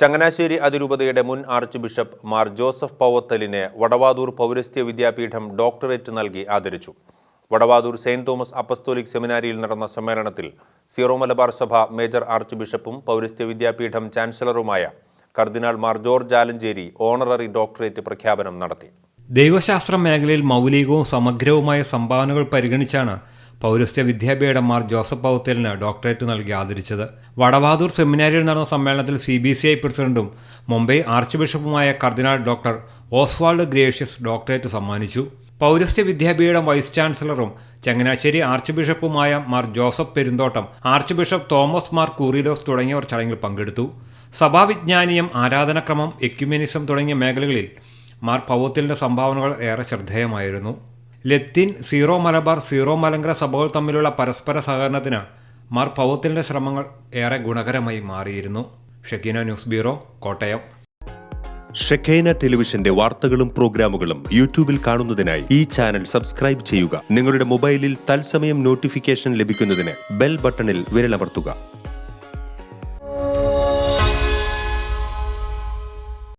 ചങ്ങനാശ്ശേരി അതിരൂപതയുടെ മുൻ archbishop Mar Joseph പവത്തലിനെ വടവാതൂർ പൗരസ്ത്യ വിദ്യാപീഠം ഡോക്ടറേറ്റ് നൽകി ആദരിച്ചു. വടവാതൂർ സെയിന്റ് തോമസ് അപ്പസ്തോലിക് സെമിനാരിയിൽ നടന്ന സമ്മേളനത്തിൽ സീറോ മലബാർ സഭ മേജർ ആർച്ച് ബിഷപ്പും Paurastya Vidyapeetham ചാൻസലറുമായ cardinal Mar George Alencherry honorary doctorate പ്രഖ്യാപനം നടത്തി. ദൈവശാസ്ത്ര മേഖലയിൽ മൗലികവും സമഗ്രവുമായ സംഭാവനകൾ പരിഗണിച്ചാണ് പൗരസ്ത്യ വിദ്യാപീഠന്മാർ ജോസഫ് പൗത്തേലിന് ഡോക്ടറേറ്റ് നൽകി ആദരിച്ചത്. വടവാതൂർ സെമിനാരിയിൽ നടന്ന സമ്മേളനത്തിൽ സി ബി സി ഐ പ്രസിഡന്റും Mumbai arch ബിഷപ്പുമായ cardinal doctor Oswald Gracias doctorate സമ്മാനിച്ചു. പൗരസ്ത്യ വിദ്യാപീഠം വൈസ് ചാൻസലറും Changanassery arch ബിഷപ്പുമായ Mar Joseph Perumthottam archbishop Thomas Mar Koorilos തുടങ്ങിയവർ ചടങ്ങിൽ പങ്കെടുത്തു. സഭാവിജ്ഞാനീയം ആരാധനക്രമം എക്യുമെനിസം തുടങ്ങിയ മേഖലകളിൽ മാർ പവോത്തിലിന്റെ സംഭാവനകൾ ഏറെ ശ്രദ്ധേയമായിരുന്നു. ലത്തീൻ സീറോ മലബാർ സീറോ മലങ്കര സഭകൾ തമ്മിലുള്ള പരസ്പര സഹകരണത്തിന് മാർ പവോത്തിലിന്റെ ശ്രമങ്ങൾ ഏറെ ഗുണകരമായി മാറിയിരുന്നു. Shekinah news bureau Kottayam. Shekinah ടെലിവിഷന്റെ വാർത്തകളും പ്രോഗ്രാമുകളും യൂട്യൂബിൽ കാണുന്നതിനായി ഈ ചാനൽ സബ്സ്ക്രൈബ് ചെയ്യുക. നിങ്ങളുടെ മൊബൈലിൽ തത്സമയം നോട്ടിഫിക്കേഷൻ ലഭിക്കുന്നതിന് ബെൽ ബട്ടണിൽ വിരലമർത്തുക.